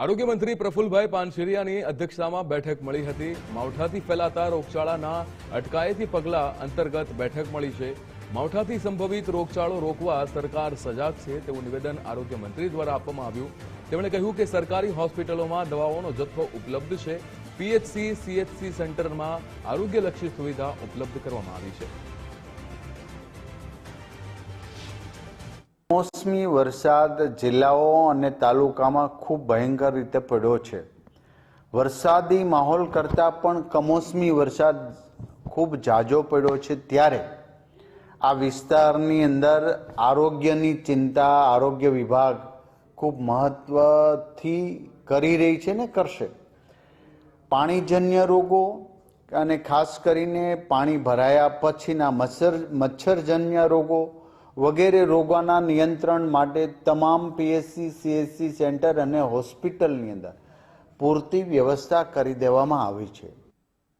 આરોગ્ય મંત્રી પ્રફુલભાઈ પાનશેરિયાની અધ્યક્ષતામાં બેઠક મળી હતી. માવઠાથી ફેલાતા રોગચાળાના અટકાયતી પગલા અંતર્ગત બેઠક મળી છે. માવઠાથી સંભવિત રોગચાળો રોકવા સરકાર સજાગ છે તેવું નિવેદન આરોગ્ય મંત્રી દ્વારા આપવામાં આવ્યું. તેમણે કહ્યું કે સરકારી હોસ્પિટલોમાં દવાઓનો જથ્થો ઉપલબ્ધ છે. પીએચસી, સીએચસી સેન્ટરમાં આરોગ્યલક્ષી સુવિધા ઉપલબ્ધ કરવામાં આવી છે. મોસમી વરસાદ જિલ્લાઓ અને તાલુકામાં ખૂબ ભયંકર રીતે પડ્યો છે. વરસાદી માહોલ કરતાં પણ કમોસમી વરસાદ ખૂબ જાજો પડ્યો છે ત્યારે. આ વિસ્તારની અંદર આરોગ્યની ચિંતા આરોગ્ય વિભાગ ખૂબ મહત્ત્વથી કરી રહી છે ને કરશે. પાણીજન્ય રોગો અને ખાસ કરીને પાણી ભરાયા પછીના મચ્છર મચ્છરજન્ય રોગો વગેરે રોગોના નિયંત્રણ માટે તમામ પીએચસી સીએચસી સેન્ટર અને હોસ્પિટલની અંદર પૂરતી વ્યવસ્થા કરી દેવામાં આવી છે.